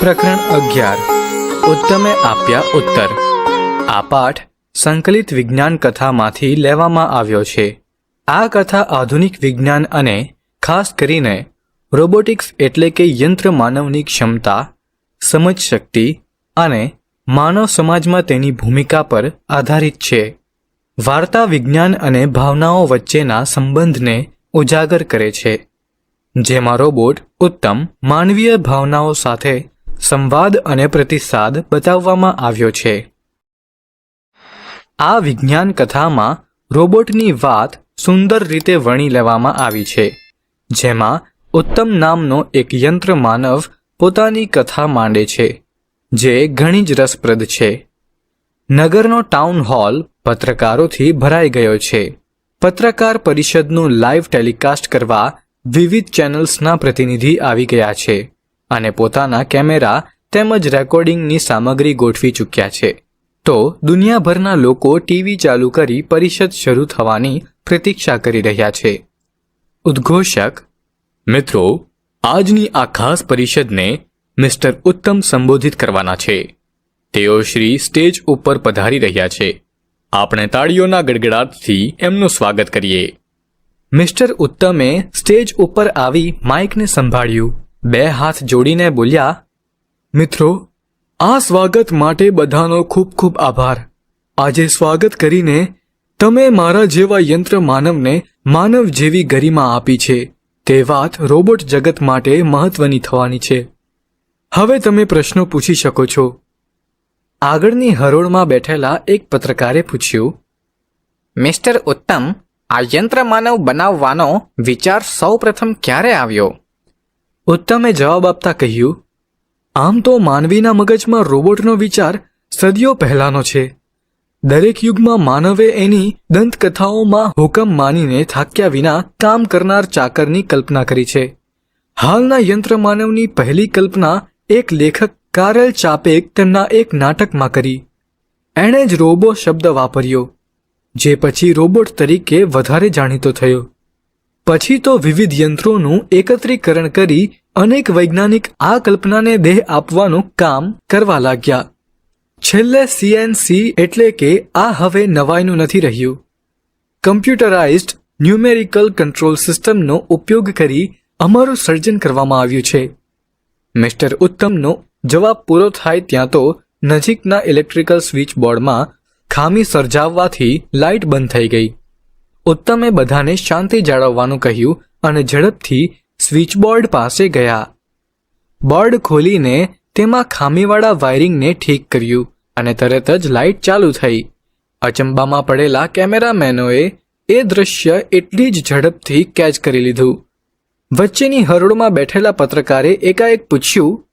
પ્રકરણ અગિયાર. ઉત્તમે આપ્યા ઉત્તર. આ પાઠ સંકલિત વિજ્ઞાન કથામાંથી લેવામાં આવ્યો છે. આ કથા આધુનિક વિજ્ઞાન અને ખાસ કરીને રોબોટિક્સ એટલે કે યંત્ર માનવની ક્ષમતા, સમજ શક્તિ અને માનવ સમાજમાં તેની ભૂમિકા પર આધારિત છે. વાર્તા વિજ્ઞાન અને ભાવનાઓ વચ્ચેના સંબંધને ઉજાગર કરે છે. જેમાં રોબોટ ઉત્તમ માનવીય ભાવનાઓ સાથે સંવાદ અને પ્રતિસાદ બતાવવામાં આવ્યો છે. આ વિજ્ઞાન કથામાં રોબોટની વાત સુંદર રીતે વણી લેવામાં આવી છે, જેમાં ઉત્તમ નામનો એક યંત્ર માનવ પોતાની કથા માંડે છે, જે ઘણી જ રસપ્રદ છે. નગરનો ટાઉન હોલ પત્રકારોથી ભરાઈ ગયો છે. પત્રકાર પરિષદનું લાઈવ ટેલિકાસ્ટ કરવા વિવિધ ચેનલ્સના પ્રતિનિધિ આવી ગયા છે. અને પોતાના કેમેરા તેમજ રેકોર્ડિંગની સામગ્રી ગોઠવી ચૂક્યા છે. તો દુનિયાભરના લોકો ટીવી ચાલુ કરી પરિષદ શરૂ થવાની પ્રતીક્ષા કરી રહ્યા છે. ઉદ્ઘોષક, મિત્રો, આજની આ ખાસ પરિષદને મિસ્ટર ઉત્તમ સંબોધિત કરવાના છે. તેઓ શ્રી સ્ટેજ ઉપર પધારી રહ્યા છે. આપણે તાળીઓના ગડગડાટથી એમનું સ્વાગત કરીએ. મિસ્ટર ઉત્તમે સ્ટેજ ઉપર આવી માઇકને સંભાળ્યું. બે હાથ જોડીને બોલ્યા, મિત્રો, આ સ્વાગત માટે બધાનો ખૂબ ખૂબ આભાર. આજે સ્વાગત કરીને તમે મારા જેવા યંત્ર માનવને માનવ જેવી ગરિમા આપી છે. તે વાત રોબોટ જગત માટે મહત્વની થવાની છે. હવે તમે પ્રશ્નો પૂછી શકો છો. આગળની હરોળમાં બેઠેલા એક પત્રકારે પૂછ્યું, મિસ્ટર ઉત્તમ, આ યંત્ર માનવ બનાવવાનો વિચાર સૌપ્રથમ ક્યારે આવ્યો? ઉત્તમે જવાબ આપતા કહ્યું, આમ તો માનવીના મગજમાં રોબોટનો વિચાર સદીઓ પહેલાનો છે. દરેક યુગમાં માનવે એની દંતકથાઓમાં હુકમ માનીને થાક્યા વિના કામ કરનાર ચાકરની કલ્પના કરી છે. હાલના યંત્ર માનવની પહેલી કલ્પના એક લેખક કારેલ ચાપેક તેમના એક નાટકમાં કરી. એણે જ રોબો શબ્દ વાપર્યો, જે પછી રોબોટ તરીકે વધારે જાણીતો થયો. પછી તો વિવિધ યંત્રોનું એકત્રીકરણ કરી અનેક વૈજ્ઞાનિક આ કલ્પનાને દેહ આપવાનું કામ કરવા લાગ્યા. છેલ્લે સીએનસી એટલે કે આ હવે નવાઈનું નથી રહ્યું. કમ્પ્યુટરાઇઝ્ડ ન્યુમેરિકલ કંટ્રોલ સિસ્ટમનો ઉપયોગ કરી અમારું સર્જન કરવામાં આવ્યું છે. મિસ્ટર ઉત્તમનો જવાબ પૂરો થાય ત્યાં તો નજીકના ઇલેક્ટ્રિકલ સ્વિચ બોર્ડમાં ખામી સર્જાવવાથી લાઇટ બંધ થઈ ગઈ. ઉત્તમે બધાને શાંતિ જાળવવાનું કહ્યું અને ઝડપથી સ્વિચબોર્ડ પાસે ગયા. બોર્ડ ખોલીને તેમાં ખામીવાળા વાયરિંગને ઠીક કર્યું અને તરત જ લાઇટ ચાલુ થઈ. અચંબામાં પડેલા કેમેરામેનોએ એ દૃશ્ય એટલી જ ઝડપથી કેચ કરી લીધું. વચ્ચેની હરોળમાં બેઠેલા પત્રકારે એકાએક પૂછ્યું,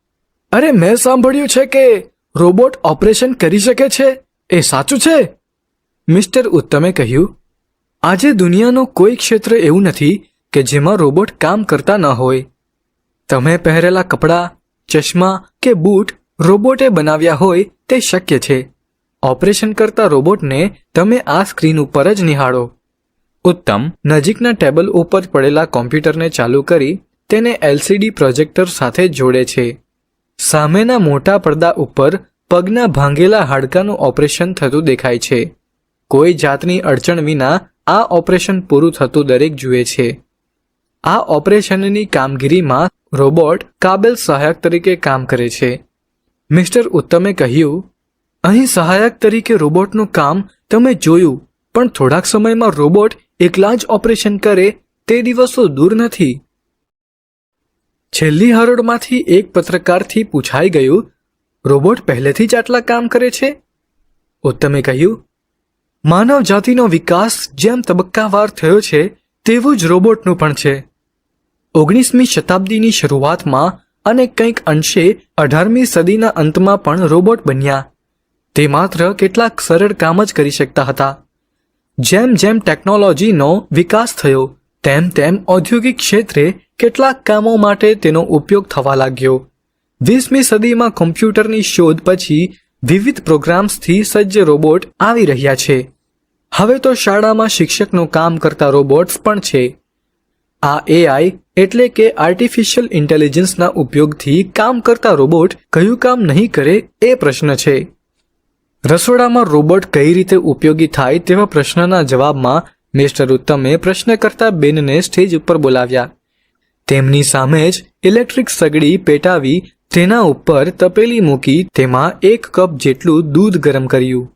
અરે, મેં સાંભળ્યું છે કે રોબોટ ઓપરેશન કરી શકે છે? એ સાચું છે? મિસ્ટર ઉત્તમે કહ્યું આજે દુનિયાનું કોઈ ક્ષેત્ર એવું નથી કે જેમાં રોબોટ કામ કરતા ન હોય. તમે પહેરેલા કપડાં, ચશ્મા કે બૂટ રોબોટે બનાવ્યા હોય તે શક્ય છે. ઓપરેશન કરતા રોબોટને તમે આ સ્ક્રીન ઉપર જ નિહાળો. ઉત્તમ, નજીકના ટેબલ ઉપર પડેલા કોમ્પ્યુટરને ચાલુ કરી તેને એલસીડી પ્રોજેક્ટર સાથે જોડે છે. સામેના મોટા પડદા ઉપર પગના ભાંગેલા હાડકાનું ઓપરેશન થતું દેખાય છે. કોઈ જાતની અડચણ વિના આ ઓપરેશન પૂરું થતું દરેક જુએ છે. આ ઓપરેશનની કામગીરીમાં રોબોટ કાબેલ સહાયક તરીકે કામ કરે છે. મિસ્ટર ઉત્તમે કહ્યું, અહીં સહાયક તરીકે રોબોટનું કામ તમે જોયું, પણ થોડાક સમયમાં રોબોટ એકલા જ ઓપરેશન કરે તે દિવસો દૂર નથી. છેલ્લી હરોળમાંથી એક પત્રકારથી પૂછાઈ ગયું, રોબોટ પહેલેથી જ આટલા કામ કરે છે? ઉત્તમે કહ્યું માનવ જાતિનો વિકાસ જેમ તબક્કાવાર થયો છે, તેવું જ રોબોટનું પણ છે. ઓગણીસમી શતાબ્દીની શરૂઆતમાં અને કંઈક અંશે અઢારમી સદીના અંતમાં પણ રોબોટ બન્યા. તે માત્ર કેટલાક સરળ કામ જ કરી શકતા હતા. જેમ જેમ ટેકનોલોજીનો વિકાસ થયો, તેમ તેમ ઔદ્યોગિક ક્ષેત્રે કેટલાક કામો માટે તેનો ઉપયોગ થવા લાગ્યો. વીસમી સદીમાં કોમ્પ્યુટરની શોધ પછી વિવિધ પ્રોગ્રામ્સથી સજ્જ રોબોટ આવી રહ્યા છે. હવે તો શાળામાં શિક્ષકનું કામ કરતા રોબોટ્સ પણ છે. આ એઆઈ એટલે કે આર્ટિફિશિયલ ઇન્ટેલિજન્સના ઉપયોગથી કામ કરતા રોબોટ કયું કામ નહીં કરે એ પ્રશ્ન છે. રસોડામાં રોબોટ કઈ રીતે ઉપયોગી થાય તેવા પ્રશ્નના જવાબમાં મિસ્ટર ઉત્તમે પ્રશ્ન કરતા બેનને સ્ટેજ ઉપર બોલાવ્યા. તેમની સામે જ ઇલેક્ટ્રિક સગડી પેટાવી તેના ઉપર તપેલી મૂકી તેમાં એક કપ જેટલું દૂધ ગરમ કર્યું.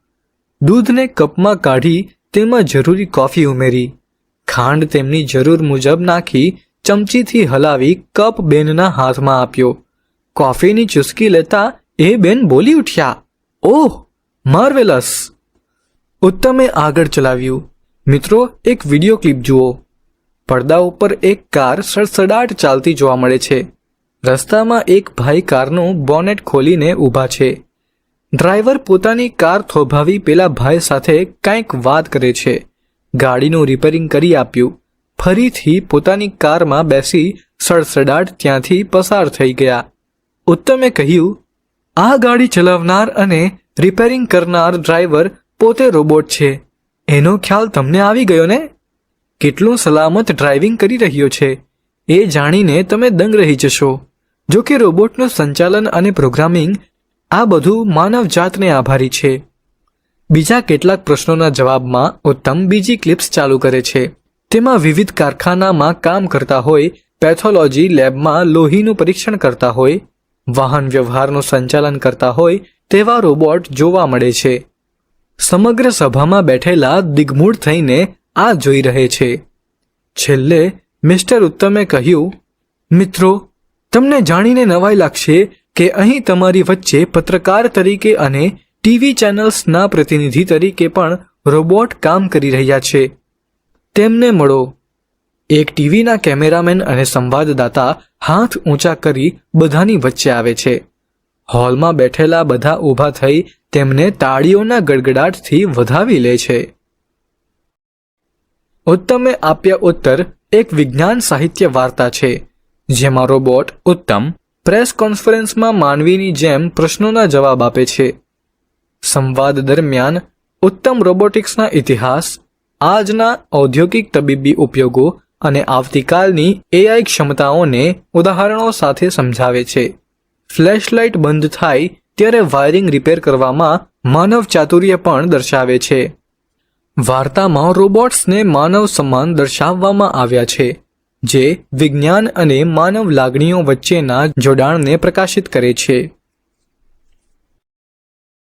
દૂધને કપમાં કાઢી તેમાં જરૂરી કોફી ઉમેરી. ખાંડ તેમની જરૂર મુજબ નાખી ચમચીથી હલાવી કપ બેનના હાથમાં આપ્યો. કોફીની ચુસ્કી લેતા એ બેન બોલી ઉઠ્યા, ઓહ, માર્વેલસ. ઉત્તમે આગળ ચલાવ્યું. મિત્રો, એક વીડિયો ક્લિપ જુઓ. પડદા ઉપર એક કાર સડસડાટ ચાલતી જોવા મળે છે. રસ્તામાં એક ભાઈ કારનું બોનેટ ખોલીને ઊભા છે. ડ્રાઈવર પોતાની કાર થોભાવી પેલા ભાઈ સાથે કંઈક વાત કરે છે. ગાડીનું રિપેરિંગ કરી આપ્યું. ફરીથી પોતાની કારમાં બેસી સડસડાટ ત્યાંથી પસાર થઈ ગયા. ઉત્તમે કહ્યું, આ ગાડી ચલાવનાર અને રિપેરિંગ કરનાર ડ્રાઈવર પોતે રોબોટ છે. એનો ખ્યાલ તમને આવી ગયો ને? કેટલું સલામત ડ્રાઇવિંગ કરી રહ્યો છે. એ જાણીને તમે દંગ રહી જશો. જો કે રોબોટનું સંચાલન અને પ્રોગ્રામિંગ આ બધું માનવ જાતને આભારી છે. બીજા કેટલાક પ્રશ્નોના જવાબમાં ઉત્તમ બીજી ક્લિપ્સ ચાલુ કરે છે. તેમાં વિવિધ કારખાનામાં કામ કરતા હોય, પેથોલોજી લેબમાં લોહીનું પરીક્ષણ કરતા હોય, વાહન વ્યવહારનું સંચાલન કરતા હોય, તેવા રોબોટ જોવા મળે છે. સમગ્ર સભામાં બેઠેલા દિગ્મૂઢ થઈને આ જોઈ રહે છે. છેલ્લે મિસ્ટર ઉત્તમે કહ્યું, મિત્રો, તમને જાણીને નવાઈ લાગશે કે અહીં તમારી વચ્ચે પત્રકાર તરીકે અને ટીવી ચેનલ્સના પ્રતિનિધિ તરીકે પણ રોબોટ કામ કરી રહ્યા છે. તેમને મળો. એક ટીવીના કેમેરામેન અને સંવાદદાતા હાથ ઊંચા કરી બધાની વચ્ચે આવે છે. હોલમાં બેઠેલા બધા ઊભા થઈ તેમને તાળીઓના ગડગડાટથી વધાવી લે છે. ઉત્તમે આપ્યા ઉત્તર એક વિજ્ઞાન સાહિત્ય વાર્તા છે, જેમાં રોબોટ ઉત્તમ પ્રેસ કોન્ફરન્સમાં માનવીની જેમ પ્રશ્નોના જવાબ આપે છે. સંવાદ દરમિયાન ઉત્તમ રોબોટિક્સના ઇતિહાસ, આજના ઔદ્યોગિક તબીબી ઉપયોગો અને આવતીકાલની એઆઈ ક્ષમતાઓને ઉદાહરણો સાથે સમજાવે છે. ફ્લેશલાઇટ બંધ થાય ત્યારે વાયરિંગ રિપેર કરવામાં માનવ ચાતુર્ય પણ દર્શાવે છે. વાર્તામાં રોબોટ્સને માનવ સમાન દર્શાવવામાં આવ્યા છે. જે વિજ્ઞાન અને માનવ લાગણીઓ વચ્ચેના જોડાણને પ્રકાશિત કરે છે.